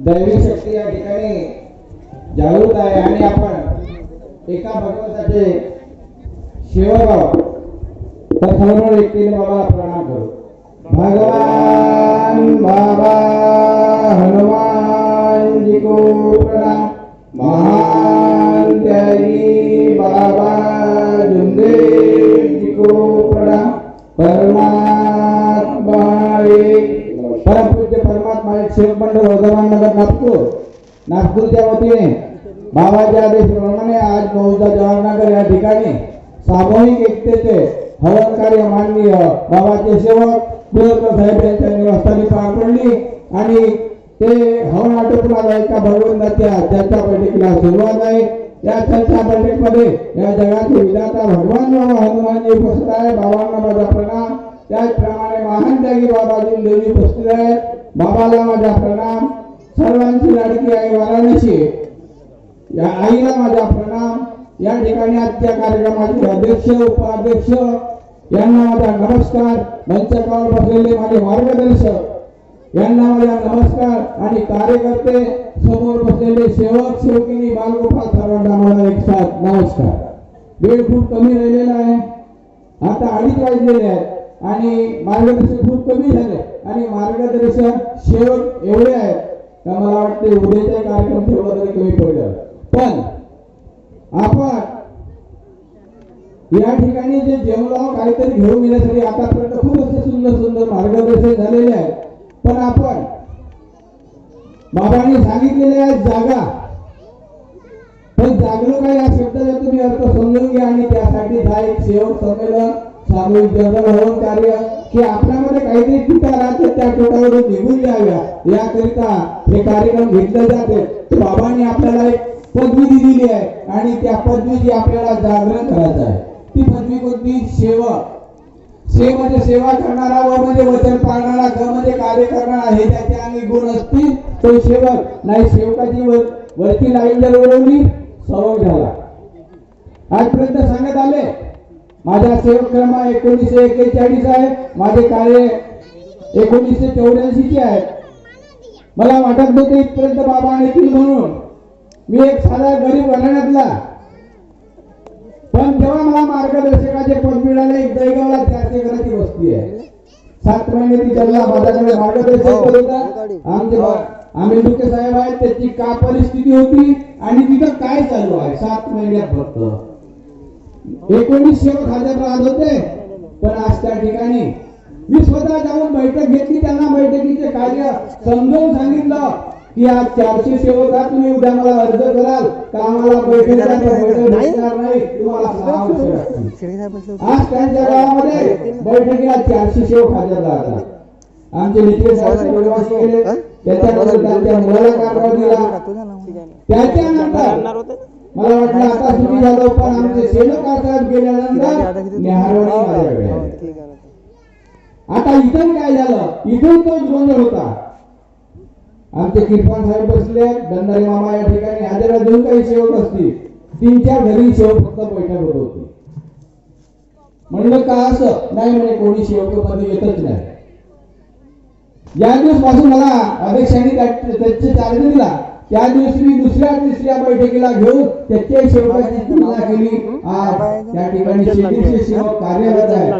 दैवी शक्ती या ठिकाणी जागृत आहे आणि आपण एका भगवंताचे शिवभाव तर एक व्यक्तीने बाबा प्रणाम करू. भगवान बाबा! पूज्य परमात्मा एक मंडळ वर्धमान नगर नागपूर. नागपूरच्या वतीने बाबाच्या आदेशाप्रमाणे आज मौजा जवाहरनगर या ठिकाणी सामूहिक एकतेचे हवन कार्य माननीय बाबाचे सेवक कुलकर साहेब यांच्या निवासस्थानी पार पडली. आणि ते हवन आटोपून एका भगवंताच्या चर्चा बैठकीला सुरुवात आहे. या चर्चा बैठकीमध्ये या जगाचे विधाता भगवान बाबा हनुमानजी उपस्थित आहे बाबांना माझा प्रणाम. त्याचप्रमाणे महान त्यागी बाबाजी देवी उपस्थित आहेत. बाबाला माझा प्रणाम. सर्वांची लाडकी आई वाराणसी या आईला माझा प्रणाम. या ठिकाणी आजच्या कार्यक्रमाचे अध्यक्ष उपाध्यक्ष यांना माझा नमस्कार. मंचकावर बसलेले माझे मार्गदर्शक यांना माझा नमस्कार. आणि कार्यकर्ते समोर बसलेले सेवक सेवकिनी बालगोपाल सर्वांना मला एक साथ नमस्कार. वेळ खूप कमी राहिलेला आहे. आता अडीच वाजलेले आहेत. आणि मार्गदर्शक खूप कमी झाले. आणि मार्गदर्शक शेवट एवढे आहेत का मला वाटते उद्याचा कार्यक्रम तेवढा तरी कमी पडेल पण आपण या ठिकाणी जे जेवलो काहीतरी घेऊन येण्यासाठी आतापर्यंत खूप असे सुंदर सुंदर मार्गदर्शन झालेले आहे पण आपण बाबांनी सांगितलेले आहे जागा. पण जागलो काय या शब्दाचा तुम्ही अर्थ समजून घ्या आणि त्यासाठी हा एक सेवक संमेलन सामूहिक जनरल हवन कार्य की आपल्यामध्ये काहीतरी तुटा राहतात त्या तुटावरून निघून जाव्या. याकरिता हे कार्यक्रम घेतले जाते. बाबांनी आपल्याला एक पदवी दिलेली आहे आणि त्या पदवीची आपल्याला जागरण करायचं आहे. ती पदवी कोणती? सेवा. से म्हणजे सेवा करणारा व म्हणजे वचन पाळणारा ग म्हणजे कार्य करणारा हे त्याचे आणि गुण असतील तो सेवक. नाही सेवकाची वरती लाईन जर उडवली सवय झाला. आजपर्यंत सांगत माझा सेवक क्रमांक एकोणीसशे एक्केचाळीस आहे. माझे कार्य एकोणीसशे चौऱ्याऐंशीचे आहे. मला वाटत नव्हते इथपर्यंत बाबा येतील म्हणून. मी एक साधा गरीब घराण्यातला पण जेव्हा मला मार्गदर्शकाचे पद मिळाले. एक दैगावला चारशे घराची वस्ती आहे. सात महिने ती माझ्याकडे मार्गदर्शक होता. आमचे आम्ही डुके साहेब आहेत. त्याची का परिस्थिती होती आणि तिथं काय चालू आहे? सात महिन्यात फक्त. एकोणीस सेवक हजर राहत होते. पण आज त्या ठिकाणी मी स्वतः जाऊन बैठक घेतली. त्यांना बैठकीचे कार्य समजावून सांगितलं की आज चारशे सेवक तुम्ही उद्या मला अर्ज कराल. का आम्हाला बैठक नाही. तुम्हाला आज त्यांच्या गावामध्ये बैठकीला चारशे सेवक हजर राहतात. आमचे नितीन साहेब त्याच्यानंतर त्यांच्या मुलाला कारभार दिला. त्याच्यानंतर मला वाटलं आता सुखी झालं पण आमचे सेवक साहेब गेल्यानंतर नेहारवाडी माझ्याकडे आहे. आता इथून काय झालं? इथून तोच गोंधळ होता. आमचे किरपान साहेब बसले दंडारी मामा या ठिकाणी हजर अजून काही सेवक असतील. तीन चार घरी सेवक फक्त बैठक होत होती. म्हणलं का असं? नाही म्हणे कोणी मध्ये येतच नाही. ज्या दिवसपासून मला अध्यक्षांनी त्या- त्याचे चार्ज दिला त्या दिवशी दुसऱ्या तिसऱ्या बैठकीला घेऊन त्याच्या शेवटाची तुलना केली. आज त्या ठिकाणी शेतीचे सेवक कार्यरत आहे.